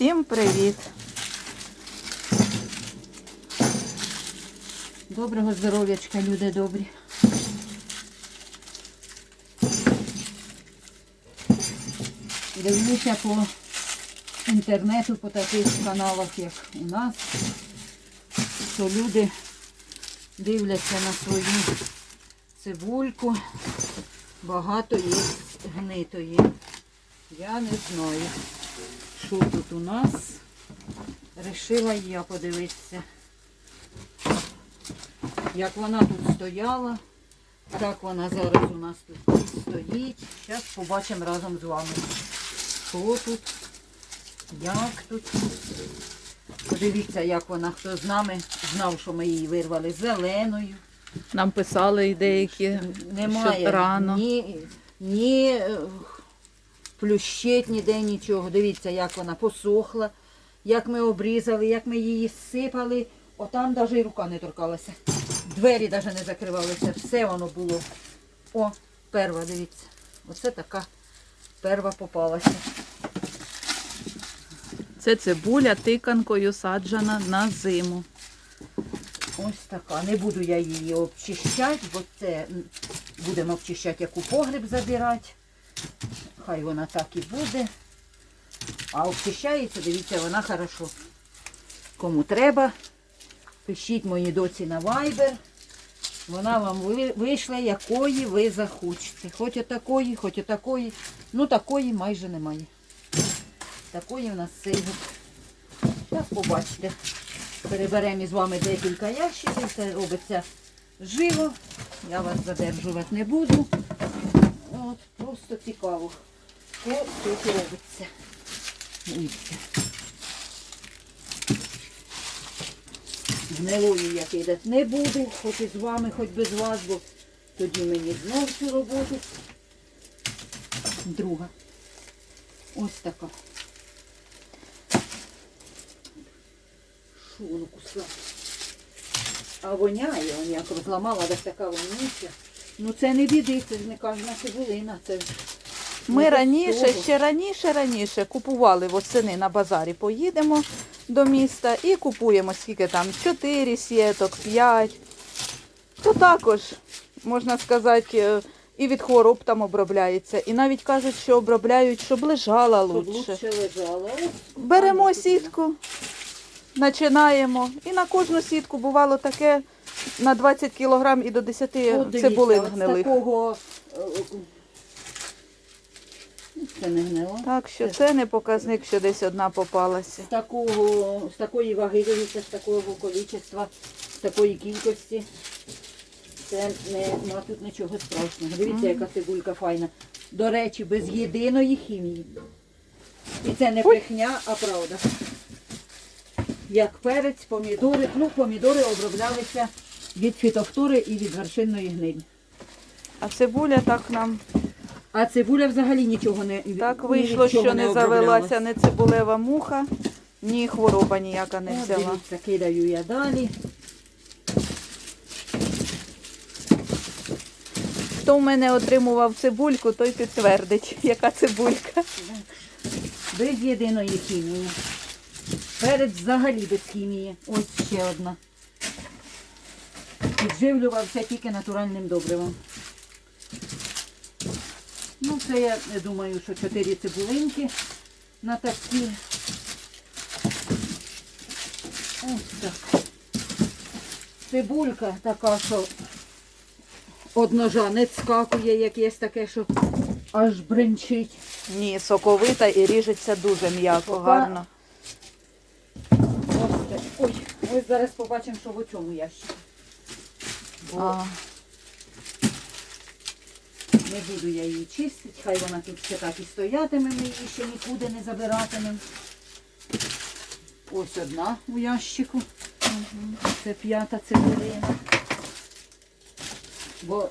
Всім привіт! Доброго здоров'ячка, люди добрі. Дивлюся по інтернету, по таких каналах, як у нас, що люди дивляться на свою цибульку, багато є гнитої. Я не знаю, що тут у нас. Рішила я подивитися як вона тут стояла, так вона зараз у нас тут стоїть. Зараз побачимо разом з вами, що тут, як тут. Подивіться, як вона, хто з нами знав, що ми її вирвали зеленою. Нам писали і деякі, Немає що рано. ні, ні е, плющить ніде нічого. Дивіться, як вона посохла, як ми обрізали, як ми її сипали. Отам навіть і рука не торкалася. Двері навіть не закривалися. Все воно було. О, перва, дивіться. Оце така перва попалася. Це цибуля тиканкою саджена на зиму. Ось така. Не буду я її обчищати, бо це будемо обчищати, як у погріб забирати. Хай вона так і буде. А обчищається, дивіться, вона хорошо. Кому треба, пишіть моїй доці на Viber. Вона вам вийшла, якої ви захочете. Хоч отакої, хоч отакої. Ну такої майже немає. Такої в нас год. Так побачите. Переберемо із вами декілька ящиків, це робиться живо. Я вас задержувати не буду. От, просто цікаво, що тут робиться. Дивіться. Гнилою я кидати не буду, хоч і з вами, хоч без вас, бо тоді мені знов цю роботу. Друга. Ось така. Що воно кусає? А воняє, он як розламала, десь така вонюча. Ну це не біди, це ж не кожна цибулина, це ж Ми раніше, того. ще раніше, раніше купували восени на базарі. Поїдемо до міста і купуємо скільки там 4 сіток, 5. То також, можна сказати, е, і від хвороб там обробляється. І навіть кажуть, що обробляють, щоб лежала щоб лучше. лучше. Беремо сітку, починаємо. І на кожну сітку бувало таке на 20 кілограм і до 10 От дивіться, цибулин от гнилих. такого, е, е, це не гнило. Так що це не показник, що десь одна попалася. З такого, з такої ваги, дивіться, з такого количества, з такої кількості. Це не, нема тут нічого страшного. Дивіться, яка цибулька файна. До речі, без єдиної хімії. І це не брехня, а правда. Як перець, помідори. Ну, помідори оброблялися від фітофтори і від вершинної гнилі. А цибуля так нам А цибуля взагалі нічого не так вийшло, що не завелася ні цибулева муха, ні хвороба ніяка не взяла. Дивіться, кидаю я далі. Хто в мене отримував цибульку, той підтвердить, яка цибулька. Без єдиної хімії. Перець взагалі без хімії. Ось ще одна. Підживлювався тільки натуральним добривом. Ну, це я думаю, що чотири цибулинки на такі. Ось так. Цибулька така, що од ножа не скакує, як є таке, що аж бренчить. Ні, соковита і ріжеться дуже м'яко, гарно. Ось так. Ой, ось зараз побачимо, що в цьому ящику. А, не буду я її чистити, хай вона тут ще так і стоятиме, ми її ще нікуди не забиратимемо. Ось одна у ящику. Це п'ята цибулина. Бо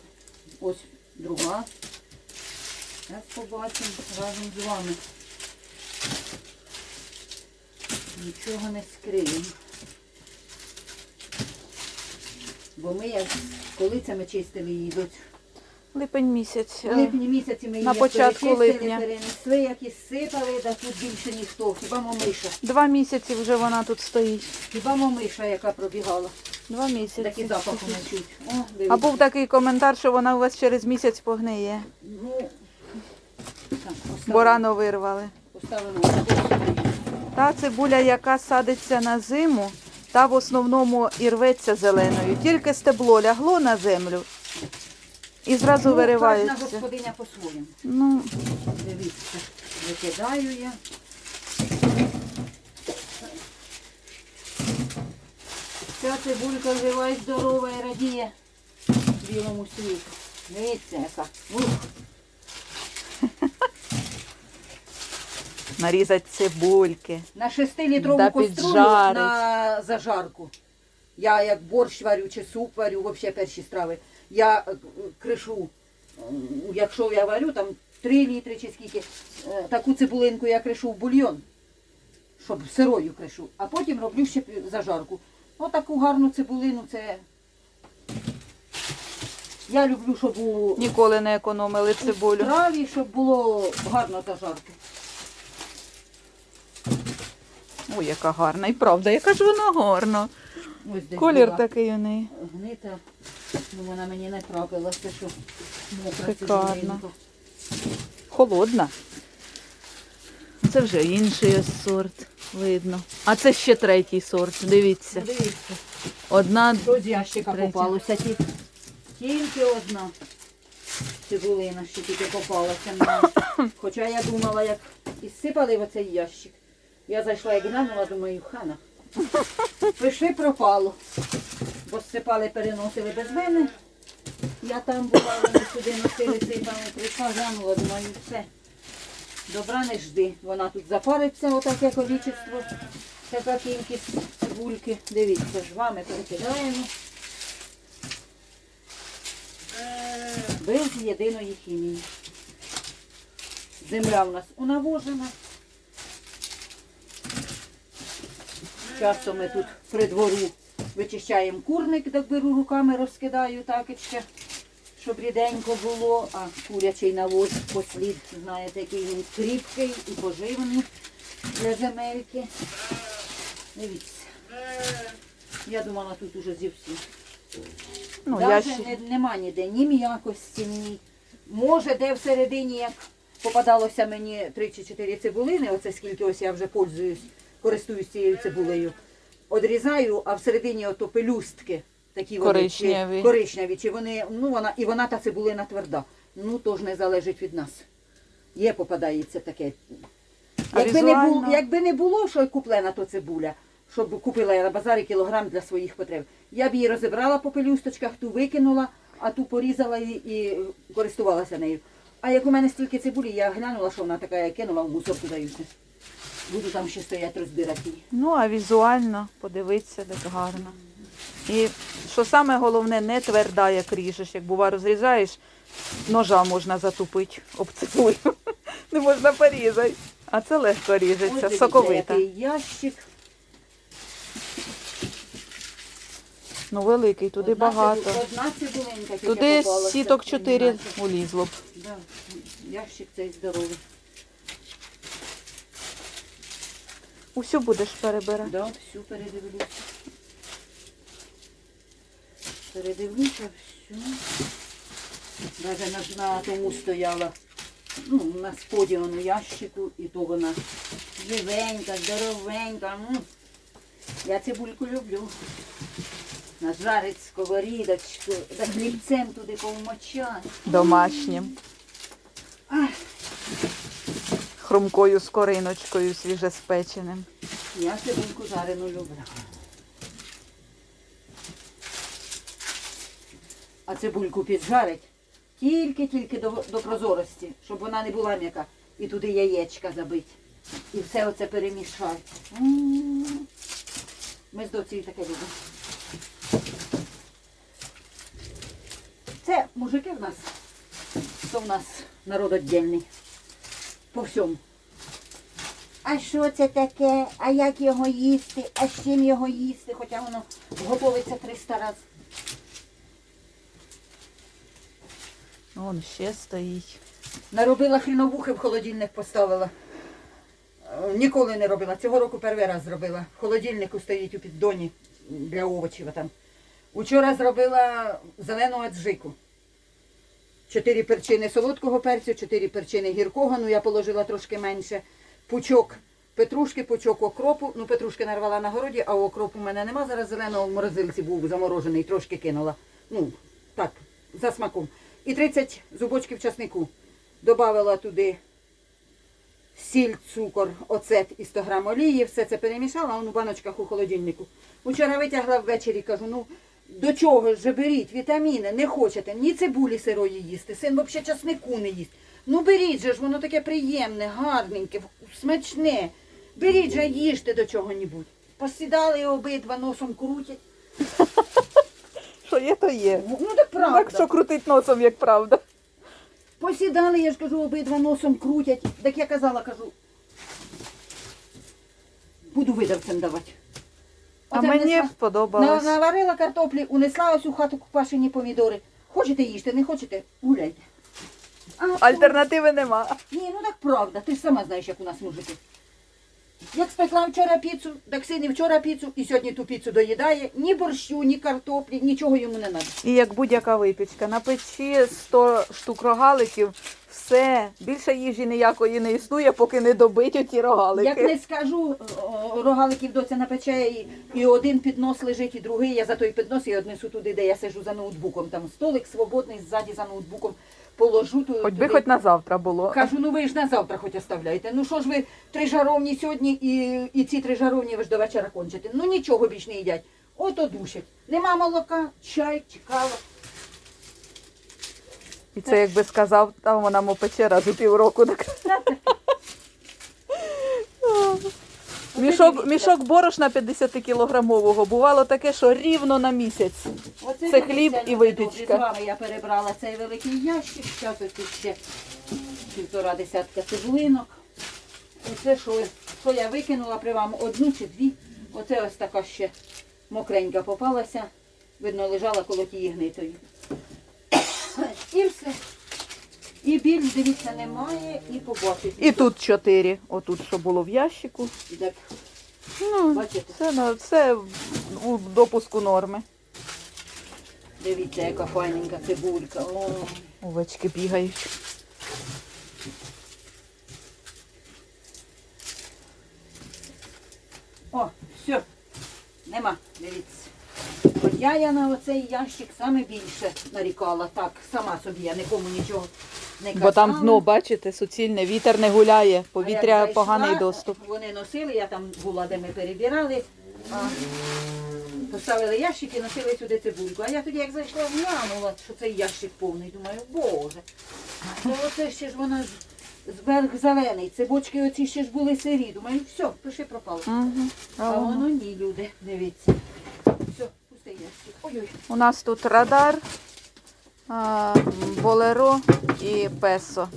ось друга. Зараз побачимо разом з вами. Нічого не скриємо. Бо ми як коли це ми чистили її до Липень місяць. В е, липні місяці ми її на початку перечистили, липня. перенесли, як і сипали, да тут більше ніхто. Хіба момиша. Два місяці вже вона тут стоїть. Хіба момиша, яка пробігала. Два місяці. Такі запахи не чуть. О, дивіться. А був такий коментар, що вона у вас через місяць погниє, Ну, так, бо поставимо, рано вирвали. поставимо. Та цибуля, яка садиться на зиму, та в основному і рветься зеленою. Тільки стебло лягло на землю і зразу Ну, Кожна виривається. господиня по-своєму. Ну, Дивіться, викидаю я. Ця цибулька живе здорова і радіє білому світу. Дивіться, яка. Ух, нарізати цибульки. на 6-літрову Да каструлю на зажарку. Я як борщ варю чи суп варю, взагалі перші страви. Я е, кришу, якщо я варю, там 3 літри чи скільки, е, таку цибулинку я кришу в бульйон, щоб сирою кришу, а потім роблю ще зажарку. Отаку гарну цибулину це. Я люблю, щоб у, Ніколи не економили у страві, щоб було гарно зажарки. Ой, яка гарна. І правда, яка ж вона гарна. Ось десь Колір була. такий у неї. Гнита, ну вона мені не трапилася, що мокра. Холодна. Це вже інший ось сорт, видно. А це ще третій сорт, дивіться. Дивіться, Одна, що з ящика Третя. попалося. Ті- Тільки одна цибулина ще тільки попалася. мені. Хоча я думала, як і сипали в оцей ящик. Я зайшла і глянула, думаю, хана. Пиши пропало. Бо сипали, переносили без мене. Я там була, вони сюди носили сипали, прийшла, глянула, думаю, все. Добра не жди. Вона тут запариться, отаке количество, така кількість цибульки. Дивіться, ж вами перекидаємо. Без єдиної хімії. Земля у нас унавожена. Часто ми тут при двору вичищаємо курник, так беру руками, розкидаю так і ще, щоб ріденько було, а курячий навоз послід, знаєте, який він кріпкий і поживний для земельки. Дивіться. Я думала, тут уже зі всіх. ну, я Даже ще... не, нема ніде ні м'якості, ні. Може, де всередині, як попадалося мені три чи чотири цибулини, оце скільки ось я вже пользуюсь, користуюсь цією цибулею. Одрізаю, а всередині ото пелюстки такі вони, Коричневі. Чи, коричневі. Чи вони, ну вона, і вона та цибулина тверда. Ну, то ж не залежить від нас. Є попадається таке. А Якби не, було, якби не було, що куплена то цибуля, щоб купила я на базарі кілограм для своїх потреб, я б її розібрала по пелюсточках, ту викинула, а ту порізала і, і користувалася нею. А як у мене стільки цибулі, я глянула, що вона така, я кинула в мусорку даюся. Буду там ще стояти розбирати. Ну, а візуально подивитися, так гарно. І що саме головне, не тверда, як ріжеш. Як бува розрізаєш, ножа можна затупити об цибулю. Не можна порізати. А це легко ріжеться, соковита. ящик. Ну, великий, туди Одна багато. цибу- Одна цибулинка Туди сіток і чотири улізло б. Да, ящик цей здоровий. Усю будеш перебирати. Да, всю передивлюся. Передивлюся всю. Даже на, на тому стояла. Ну, на споді воно ящику, і то вона живенька, здоровенька. м. Я цибульку люблю. Нажарить сковорідочку, да хлібцем туди повмочати. Домашнім. Хрумкою з кориночкою свіжеспеченим. Я цибульку жарену люблю. А цибульку піджарить тільки-тільки до, до прозорості, щоб вона не була м'яка. І туди яєчка забить. І все оце перемішати. Ми з доцею таке любимо. Це мужики в нас, то в нас народ віддільний. По всьому. А що це таке? А як його їсти? А з чим його їсти? Хоча воно готовиться 300 разів. Он ще стоїть. Наробила хріновухи в холодильник поставила. Е, Ніколи не робила. Цього року перший раз зробила. В холодильнику стоїть у піддоні для овочів. Там. Учора зробила зелену аджику. Чотири перчини солодкого перцю, чотири перчини гіркого, ну я положила трошки менше. Пучок петрушки, пучок окропу. Ну, петрушки нарвала на городі, а окропу в мене нема. Зараз зеленого в морозилці був заморожений, трошки кинула. Ну, так, за смаком. І 30 зубочків часнику. Добавила туди сіль, цукор, оцет і 100 грам олії, все це перемішала, а он баночках у холодильнику. Вчора витягла ввечері, кажу, ну до чого ж беріть вітаміни, не хочете, ні цибулі сирої їсти, син взагалі часнику не їсть. Ну беріть же ж, воно таке приємне, гарненьке, смачне. Беріть же, їжте до чого-небудь. Посідали обидва, носом крутять. Що є, то є. Ну так правда. Так що крутить носом, як правда. Посідали, я ж кажу, обидва носом крутять. Так я казала, кажу, буду видавцем давати. А Оце мені внесла- сподобалось. На- Наварила картоплі, унесла ось у хату купашені помідори. Хочете їжте, не хочете, гуляйте. А, Альтернативи нема. Ні, ну так правда, ти ж сама знаєш, як у нас мужики. Як спекла вчора піцу, так син і вчора піцу, і сьогодні ту піцу доїдає. Ні борщу, ні картоплі, нічого йому не треба. І як будь-яка випічка. На печі 100 штук рогаликів, все. Більше їжі ніякої не існує, поки не добить оті рогалики. Як не скажу, о, рогаликів доця напече, і, і один піднос лежить, і другий, я за той піднос і однесу туди, де я сижу за ноутбуком. Там столик свободний, ззаді за ноутбуком положу ту- Хоч би туди. хоч на завтра було. Кажу, ну ви ж на завтра хоч оставляєте. Ну що ж ви три жаровні сьогодні і, і ці три жаровні ви ж до вечора кончите. Ну нічого більш не їдять. Ото душать. Нема молока, чай, чекала. І це якби сказав, там вона мо пече раз у півроку. Так. Мішок, мішок борошна 50 кілограмового бувало таке, що рівно на місяць. Оце Це хліб і випічка. З вами я перебрала цей великий ящик. Зараз тут ще півтора десятка цеглинок. Оце що, що я викинула при вам одну чи дві. Оце ось така ще мокренька попалася. Видно, лежала коло тієї гнитої. І все. І більш, дивіться, немає, і побачить. І тут чотири. Отут, що було в ящику. І так, Ну, Бачите? це, на- це у допуску норми. дивіться, яка файненька цибулька. О. Овечки бігають. О, все, нема, дивіться. От я, я на оцей ящик саме більше нарікала. Так, сама собі, я нікому нічого не. Бо там дно, бачите, суцільне, вітер не гуляє, А як повітря зайшла, поганий доступ. Вони носили, я там була, де ми перебирали. А, поставили ящик і носили сюди цибульку. А я тоді, як зайшла, глянула, що цей ящик повний. Думаю, боже. То оце ще ж вона ж зверх зелений. Цибочки оці ще ж були сирі. Думаю, все, пиши пропало. Мгм. А А воно. ні, люди, дивіться. Все, пустий ящик. Ой-ой. У нас тут радар, болеро і песо.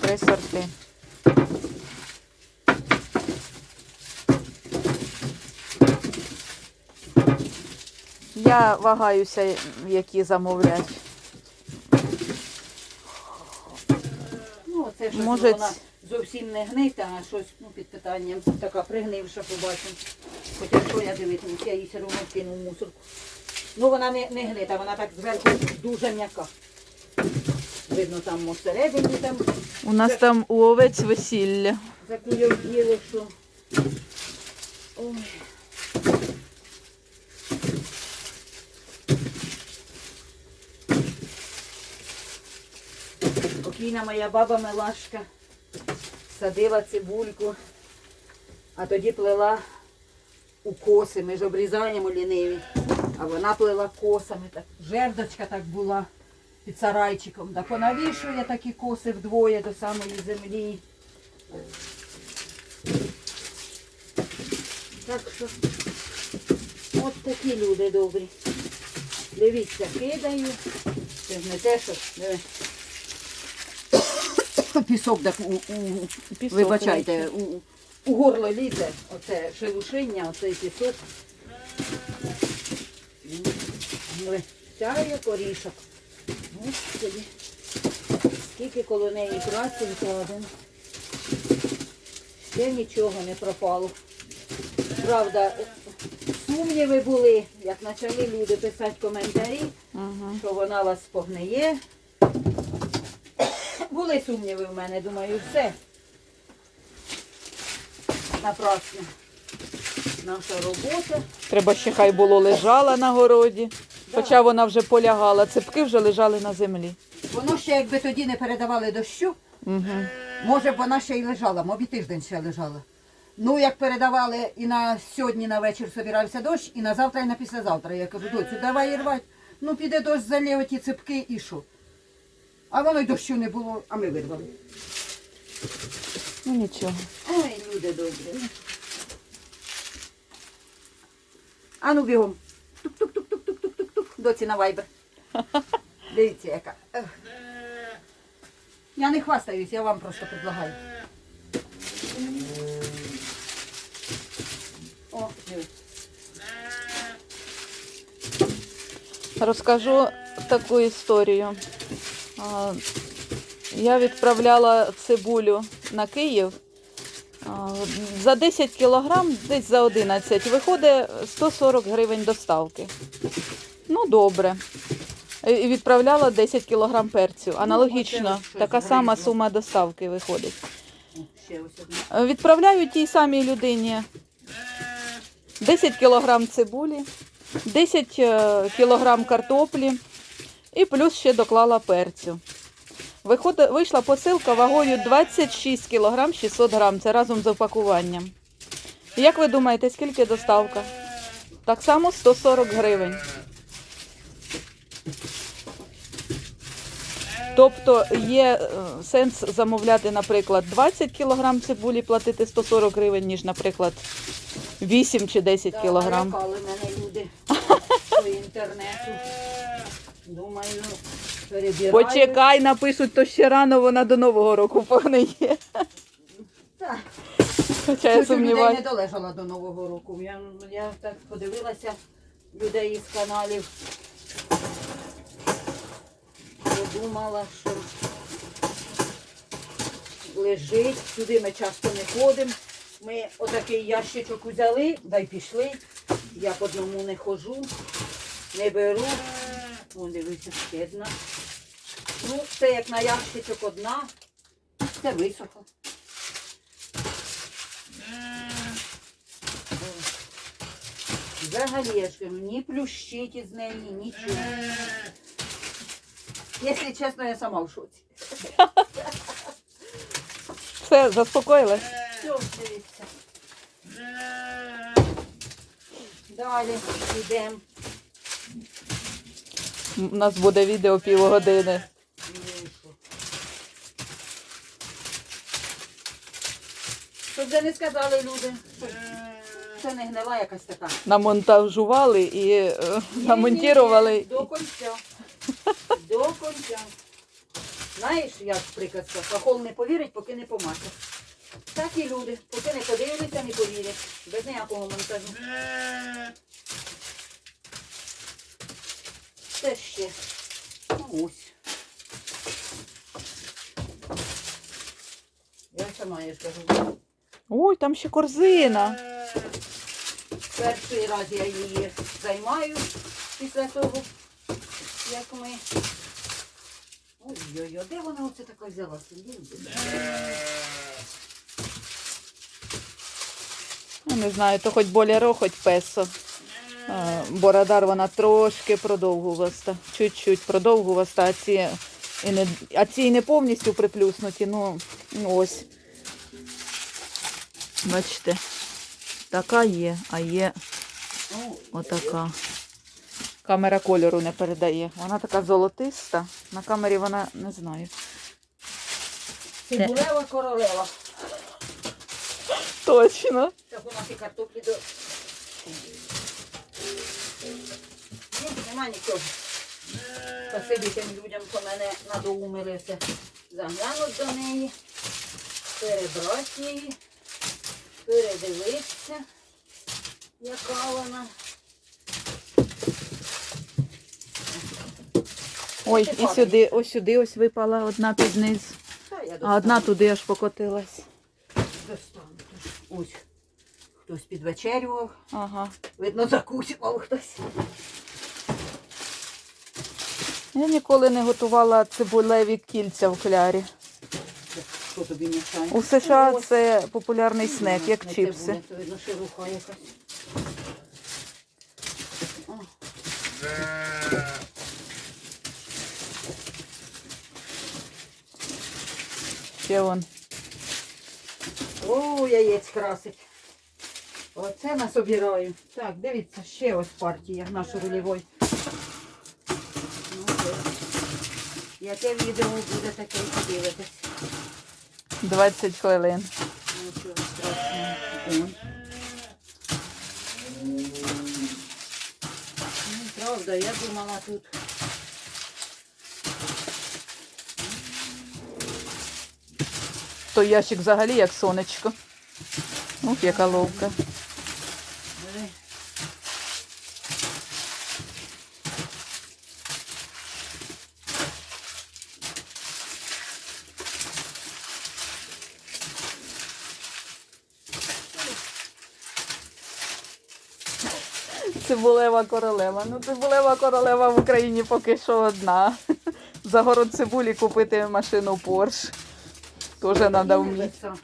Три сорти. Я вагаюся, які замовлять. Ну, це щось Може, вона зовсім не гнита, а щось ну, під питанням така пригнивша побачимо. Хоча що я дивитимусь, я її все одно кину в мусорку. Ну вона не, не гнита, вона так зверху дуже м'яка. Видно, там всередині там У нас там у овець весілля. закуйовділи, що. Ой. Покійна моя баба Милашка садила цибульку, а тоді плела у коси. Ми ж обрізаємо ліниві, а вона плела косами. Так, жердочка так була під сарайчиком. Так понавішує такі коси вдвоє до самої землі. Так що от такі люди добрі. Дивіться, кидаю. Це ж не те, що диви. пісок так у, у Пісок вибачайте, у, у горло лізе. Оце шелушиння, оцей пісок. Сяє корішок. Господи, скільки коло неї праці вкладено. Ще нічого не пропало. Правда, сумніви були, як почали люди писати коментарі, Угу. що вона вас погниє. Були сумніви в мене, думаю, все. Напрасно. Наша робота. Треба ще хай було лежала на городі. Хоча вона вже полягала, ципки вже лежали на землі. Воно ще якби тоді не передавали дощу, Угу. може б вона ще й лежала, мабуть, тиждень ще лежала. Ну, як передавали і на сьогодні на вечір собирався дощ, і на завтра, і на післязавтра. Я кажу, доцю, давай її рвати. Ну, піде дощ, залє ті ципки і що? А воно й дощу не було, а ми вирвали. Ну нічого. Ой, люди добрі. А ну бігом. Тук-тук-тук-тук-тук-тук-тук. Доці на вайбер. Дивіться, яка. Ех. Я не хвастаюсь, я вам просто предлагаю. О. Розкажу таку історію. Я відправляла цибулю на Київ. За 10 кілограм, десь за 11, виходить 140 гривень доставки. Ну, добре. І відправляла 10 кілограм перцю. Аналогічно, така сама сума доставки виходить. Відправляю тій самій людині 10 кілограм цибулі, 10 е, кілограм картоплі і плюс ще доклала перцю. Вийшла посилка вагою 26 кілограм 600 грам. Це разом з опакуванням. Як ви думаєте, скільки доставка? Так само 140 гривень. Тобто є е, сенс замовляти, наприклад, 20 кг цибулі, платити 140 гривень, ніж, наприклад, 8 чи 10 Да, налякали мене люди по інтернету. Думаю, перебираю. Почекай, напишуть, то ще рано вона до Нового року погниє. Так. Хоча я Чуть людей сумніваюся. не долежала до Нового року. Я, я так подивилася людей із каналів. Подумала, що лежить, сюди ми часто не ходимо. Ми отакий ящичок взяли, да й пішли. Я по одному не хожу, не беру. Вон дивися, ще одна. Ну, це як на ящичок одна, це висохло. Взагалі, ні плющить із неї, нічого. Якщо чесно, я сама в шоці. Все, заспокоїлась? Все, дивіться. Далі йдемо. У нас буде відео півгодини. Вже не сказали люди, що це не гнила якась така. Намонтажували і е, намонтували. Ні-ні-ні, До кінця. До кінця. Знаєш, як приказка, хохол не повірить, поки не помаже. Так і люди, поки не подивляться, не повірять. Без ніякого монтажу. Це ще. Ну, ось. Я сама я ж кажу. Ой, там ще корзина. Перший раз я її займаю після того, як ми. Ой-ой-ой, де вона оце така взялася? Ну, не знаю, то хоч боляро, хоч песо. Бородар вона трошки продовгуваста. Чуть-чуть продовгуваста, а ці і не, а ці і не повністю приплюснуті. Ну, ну ось. Бачите, така є, а є отака. Камера кольору не передає. Вона така золотиста. На камері вона не знаю. Цибулева королева. Точно. Так у нас і картоплі до. Нема нічого. Спасибі тим людям, хто мене надоумили все. Заглянуть до неї, перебрати її, передивитися, яка вона. Ой, і сюди, ось сюди ось випала одна під низ, а одна туди аж покотилась. Достану. Ось. Хтось підвечерював. Ага. Видно, закусював хтось. Я ніколи не готувала цибулеві кільця в клярі. Що тобі мішає? У США це популярний снек, як Не чіпси. Це видно, шелуха якась. О. Ще вон. О, яєць красить. Оце насобираю. Так, дивіться, ще ось партія наш рульовий. Ну, це. Яке відео буде таке, подивитись. 20 хвилин. Ну, правда, я думала тут. Той ящик взагалі як сонечко. Ух, яка ловка. Королева. Ну, цибулева королева в Україні поки що одна. За город цибулі купити машину Порш. Теж треба Ну, вміти. Небеса.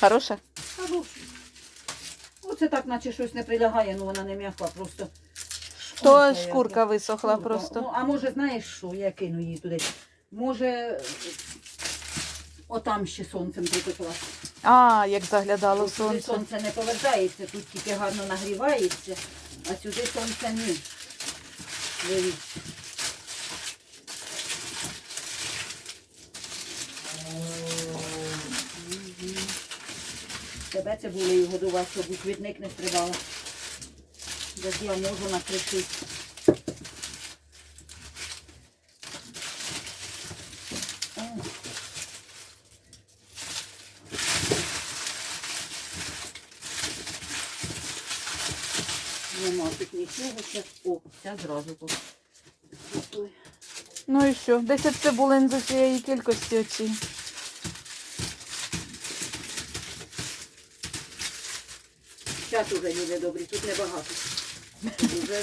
Хороша? Оце так, наче щось не прилягає, ну вона не м'яка, просто. То шкурка висохла Шкурка. просто. Ну, а може, знаєш що, я кину її туди. Може, отам ще сонцем припекла. А, як заглядало Сюди сонце. сонце не повертається, тут тільки гарно нагрівається, а сюди сонце ні. Дивіться. Мгм. Тебе цибулею годувати, щоб у квітник не стрибала. Десь я можу накришити. Нема тут нічого. зараз о, ця зразу по- Ну і що? 10 цибулин з усієї кількості оці. Зараз уже люди добрі, тут небагато. Уже...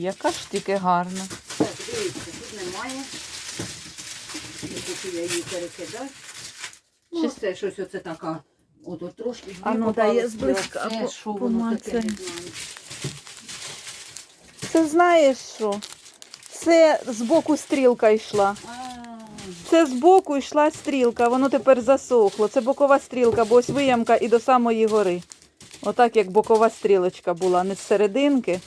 яка ж тільки гарна. Так, дивіться, тут немає. Не хочу я її перекидати. Ну, Чи- це щось оце така. От, от трошки А ну, я зблизька це що воно таке, не знаю. Це знаєш що? Це з боку стрілка йшла. А, Це з боку йшла стрілка, воно тепер засохло. Це бокова стрілка, бо ось виямка і до самої гори. Отак як бокова стрілочка була, не з серединки.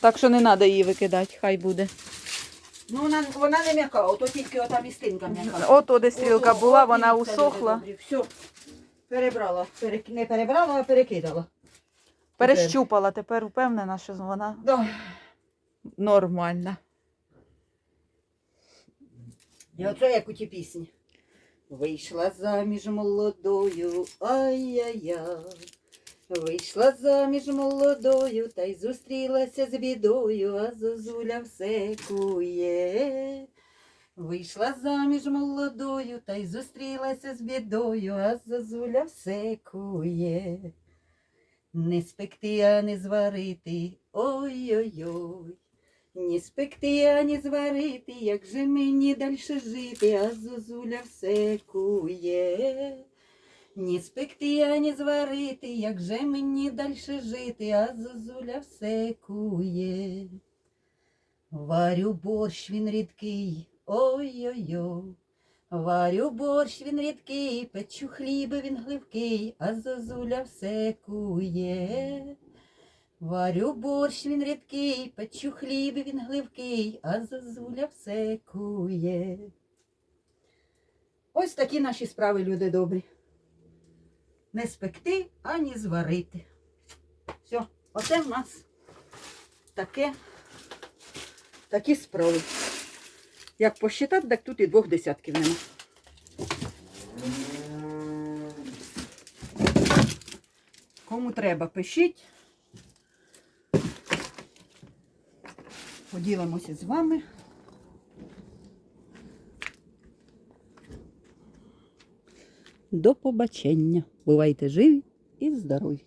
Так що не треба її викидати, хай буде. Ну, вона, вона не м'яка, ото тільки ота містинка м'яка. Ото де стрілка Ото, була, от вона усохла. Все, перебрала. Перек... Не перебрала, а перекидала. Перещупала, тепер впевнена, що вона Да. нормальна. І оце як у ті пісні. Вийшла заміж молодою, ай-яй-яй. Вийшла заміж молодою, та й зустрілася з бідою, а зозуля все кує. Вийшла заміж молодою, та й зустрілася з бідою, а зозуля все кує. Не спекти, а не зварити, ой-ой-ой. Ні спекти, ані зварити, як же мені дальше жити, а зозуля все кує. Ні спекти, ані зварити, як же мені дальше жити, а зозуля все кує. Варю борщ він рідкий, ой-ой-ой. Варю борщ він рідкий, печу хліби він гливкий, а зозуля все кує. Варю борщ він рідкий, печу хліб він гливкий, а зозуля все кує. Ось такі наші справи, люди добрі. Не спекти, ані зварити. Все, оце в нас таке, такі справи. Як посчитати, так тут і двох десятків нема. Кому треба, пишіть. Поділимося з вами. До побачення. Бувайте живі і здорові!